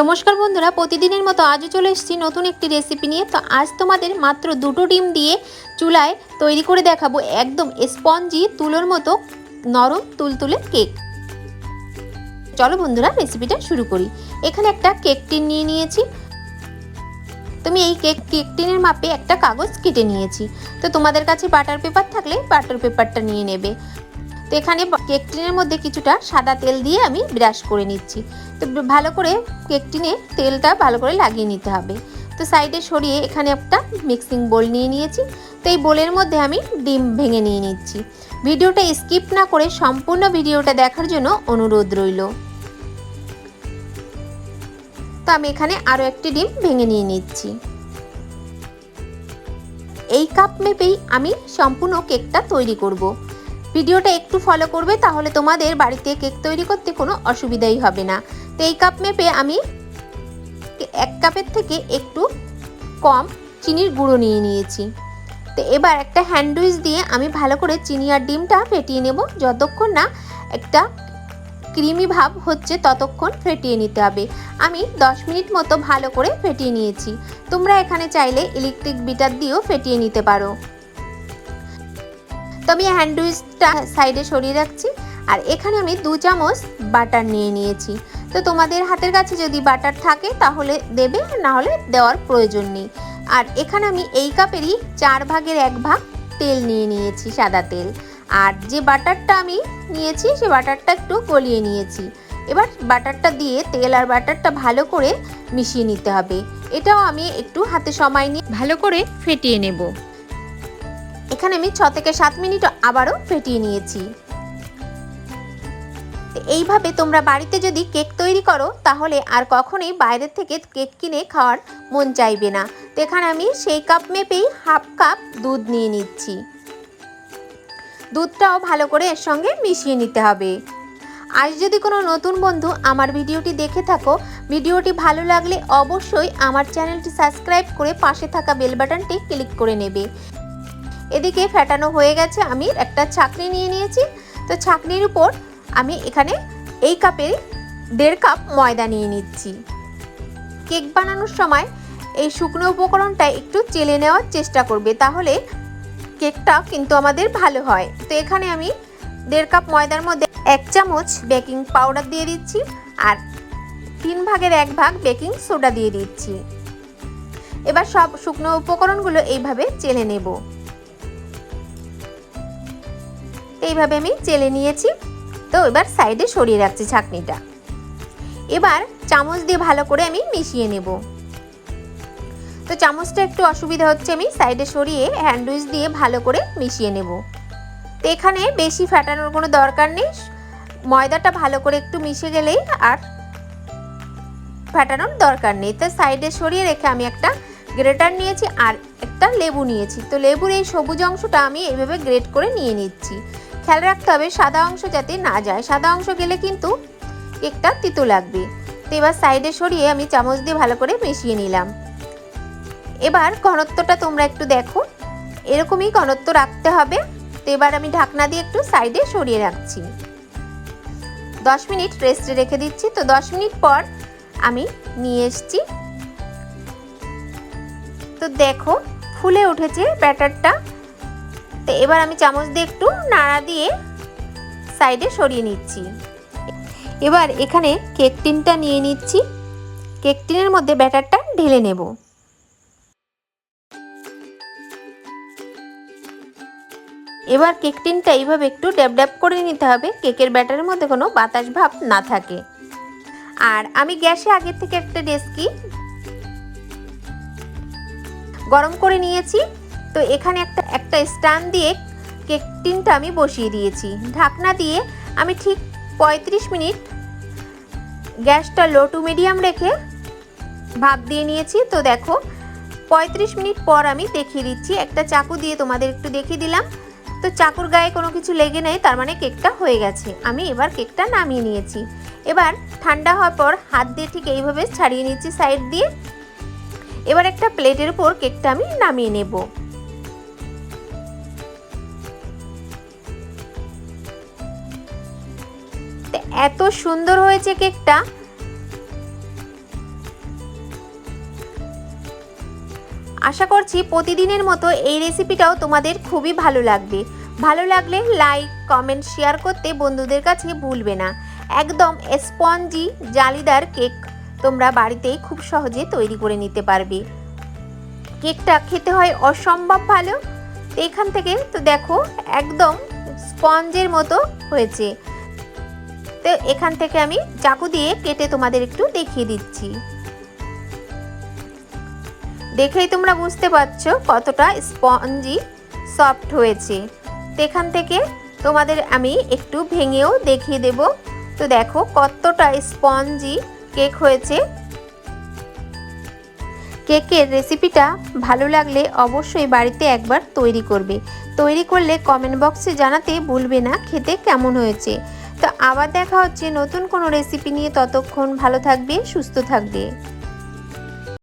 নমস্কার বন্ধুরা, প্রতিদিনের মতো আজও চলে এসেছি নতুন একটি রেসিপি নিয়ে। তো আজ তোমাদের মাত্র দুটো ডিম দিয়ে চুলায় তৈরি করে দেখাবো একদম স্পঞ্জি তুলোর মতো নরম তুলতুলে কেক চলো বন্ধুরা রেসিপিটা শুরু করি। এখানে একটা কেক টিন নিয়ে নিয়েছি। তুমি এই কেক কেক টিনের মাপে একটা কাগজ কেটে নিয়েছি। তো তোমাদের কাছে বাটার পেপার থাকলে বাটার পেপারটা নিয়ে নেবে। তো এখানে কেক টিনের মধ্যে কিছুটা সাদা তেল দিয়ে আমি ব্রাশ করে নিচ্ছি। তো ভালো করে কেক টিনে তেলটা ভালো করে লাগিয়ে নিতে হবে। তো সাইডে সরিয়ে এখানে একটা মিক্সিং বোল নিয়ে নিয়েছি। তো এই বোলের মধ্যে আমি ডিম ভেঙে নিয়ে নিচ্ছি। ভিডিওটা স্কিপ না করে সম্পূর্ণ ভিডিওটা দেখার জন্য অনুরোধ রইল। তো আমি এখানে আরও একটি ডিম ভেঙে নিয়ে নিচ্ছি। এই কাপ মেপেই আমি সম্পূর্ণ কেকটা তৈরি করব। ভিডিওটা একটু ফলো করবে, তাহলে তোমাদের বাড়িতে কেক তৈরি করতে কোনো অসুবিধাই হবে না। তো এই কাপ মেপে আমি এক কাপের থেকে একটু কম চিনির গুঁড়ো নিয়ে নিয়েছি। তো এবার একটা হ্যান্ডউইচ দিয়ে আমি ভালো করে চিনি আর ডিমটা ফেটিয়ে নেব। যতক্ষণ না একটা ক্রিমি ভাব হচ্ছে, ততক্ষণ ফেটিয়ে নিতে হবে। আমি 10 মিনিট মতো ভালো করে ফেটিয়ে নিয়েছি। তোমরা এখানে চাইলে ইলেকট্রিক বিটার দিয়েও ফেটিয়ে নিতে পারো। তো আমি হ্যান্ডউইচটা সাইডে সরিয়ে রাখছি। আর এখানে আমি দু চামচ বাটার নিয়ে নিয়েছি। তো তোমাদের হাতের কাছে যদি বাটার থাকে তাহলে দেবে, না হলে দেওয়ার প্রয়োজন নেই। আর এখানে আমি এই কাপেরই চার ভাগের এক ভাগ তেল নিয়ে নিয়েছি, সাদা তেল। আর যে বাটারটা আমি নিয়েছি, সে বাটারটা একটু গলিয়ে নিয়েছি। এবার বাটারটা দিয়ে তেল আর বাটারটা ভালো করে মিশিয়ে নিতে হবে। এটাও আমি একটু হাতে সময় নিয়ে ভালো করে ফেটিয়ে নেব। এখানে আমি ছ থেকে সাত মিনিট আবারও ফেটিয়ে নিয়েছি। এইভাবে তোমরা বাড়িতে যদি কেক তৈরি করো, তাহলে আর কখনোই বাইরের থেকে কেক কিনে খাওয়ার মন চাইবে না। তো এখানে আমি সেই কাপ মেপেই হাফ কাপ দুধ নিয়ে নিচ্ছি। দুধটাও ভালো করে এর সঙ্গে মিশিয়ে নিতে হবে। আজ যদি কোনো নতুন বন্ধু আমার ভিডিওটি দেখে থাকো, ভিডিওটি ভালো লাগলে অবশ্যই আমার চ্যানেলটি সাবস্ক্রাইব করে পাশে থাকা বেল বাটনটি ক্লিক করে নেবে। এদিকে ফেটানো হয়ে গেছে, আমি একটা ছাকনি নিয়ে নিয়েছি। তো ছাকনির উপর আমি এখানে এই কাপে দেড় কাপ ময়দা নিয়ে নিচ্ছি। কেক বানানোর সময় এই শুকনো উপকরণটা একটু চেলে নেওয়ার চেষ্টা করবে, তাহলে কেকটা কিন্তু আমাদের ভালো হয়। তো এখানে আমি দেড় কাপ ময়দার মধ্যে এক চামচ বেকিং পাউডার দিয়ে দিচ্ছি আর তিন ভাগের এক ভাগ বেকিং সোডা দিয়ে দিচ্ছি। এবার সব শুকনো উপকরণগুলো এইভাবে চেলে নেব। এইভাবে আমি চেলে নিয়েছি। তো এবার সাইডে সরিয়ে রাখছি ছাঁকনিটা। এবার চামচ দিয়ে ভালো করে আমি মিশিয়ে নেব। তো চামচটা একটু অসুবিধা হচ্ছে, আমি সাইডে সরিয়ে হ্যান্ডউইচ দিয়ে ভালো করে মিশিয়ে নেব। তো এখানে বেশি ফাটানোর কোনো দরকার নেই। ময়দাটা ভালো করে একটু মিশে গেলেই আর ফাটানোর দরকার নেই। তো সাইডে সরিয়ে রেখে আমি একটা গ্রেটার নিয়েছি আর একটা লেবু নিয়েছি। তো লেবুর এই সবুজ অংশটা আমি এইভাবে গ্রেট করে নিয়ে নিচ্ছি। খেয়াল রাখতে হবে, সাদা অংশ যাতে না যায়। সাদা অংশ গেলে কিন্তু কেকটা তিতো লাগবে। তো এবার সাইডে সরিয়ে আমি চামচ দিয়ে ভালো করে মিশিয়ে নিলাম। এবার ঘনত্বটা তোমরা একটু দেখো। এরকমই ঘনত্ব রাখতে হবে। তো এবার আমি ঢাকনা দিয়ে একটু সাইডে সরিয়ে রাখছি। দশ মিনিট রেস্টে রেখে দিচ্ছি। তো দশ মিনিট পর আমি নিয়ে এসছি। তো দেখো, ফুলে উঠেছে ব্যাটারটা। তো এবার আমি চামচ দিয়ে একটু নাড়া দিয়ে সাইডে সরিয়ে নিচ্ছি। এবার এখানে কেক টিনটা নিয়ে নিচ্ছি। কেক টিনের মধ্যে ব্যাটারটা ঢেলে নেব। এবার কেক টিনটা এইভাবে একটু ড্যাব ড্যাব করে নিতে হবে। কেকের ব্যাটারের মধ্যে কোনো বাতাস ভাব না থাকে। আর আমি গ্যাসে আগের থেকে একটা ডেস্কি গরম করে নিয়েছি। তো এখানে একটা একটা স্ট্যান্ড দিয়ে কেক টিনটা আমি বসিয়ে দিয়েছি। ঢাকনা দিয়ে আমি ঠিক পঁয়ত্রিশ মিনিট গ্যাসটা লো টু মিডিয়াম রেখে ভাপ দিয়ে নিয়েছি। তো দেখো, পঁয়ত্রিশ মিনিট পর আমি দেখিয়ে দিচ্ছি। একটা চাকু দিয়ে তোমাদের একটু দেখিয়ে দিলাম। তো চাকুর গায়ে কোনো কিছু লেগে নেই, তার মানে কেকটা হয়ে গেছে। আমি এবার কেকটা নামিয়ে নিয়েছি। এবার ঠান্ডা হওয়ার পর হাত দিয়ে ঠিক এইভাবে ছাড়িয়ে নিচ্ছি সাইড দিয়ে। এবার একটা প্লেটের উপর কেকটা আমি নামিয়ে নেব। দেখতে এত সুন্দর হয়েছে কেকটা। আশা করছি প্রতিদিনের মতো এই রেসিপিটাও তোমাদের খুবই ভালো লাগবে। ভালো লাগলে লাইক কমেন্ট শেয়ার করতে বন্ধুদের কাছে ভুলবে না। একদম স্পঞ্জি জালিদার কেক তোমরা বাড়িতেই খুব সহজে তৈরি করে নিতে পারবে। কেকটা খেতে হয় অসম্ভব ভালো। এখান থেকে তো দেখো, একদম স্পঞ্জের মতো হয়েছে। তো এখান থেকে আমি চাকু দিয়ে কেটে তোমাদের একটু দেখিয়ে দিচ্ছি। দেখেই তোমরা বুঝতে পারছ কতটা স্পঞ্জি সফট হয়েছে। তো এখান থেকে তোমাদের আমি একটু ভেঙেও দেখিয়ে দেব। তো দেখো কতটা স্পঞ্জি কেক হয়েছে। কেকের রেসিপিটা ভালো লাগলে অবশ্যই বাড়িতে একবার তৈরি করবে। তৈরি করলে কমেন্ট বক্সে জানাতে ভুলবে না, খেতে কেমন হয়েছে। তো আবার দেখা হচ্ছে নতুন কোনো রেসিপি নিয়ে। ততক্ষণ ভালো থাকবে সুস্থ থাকবে।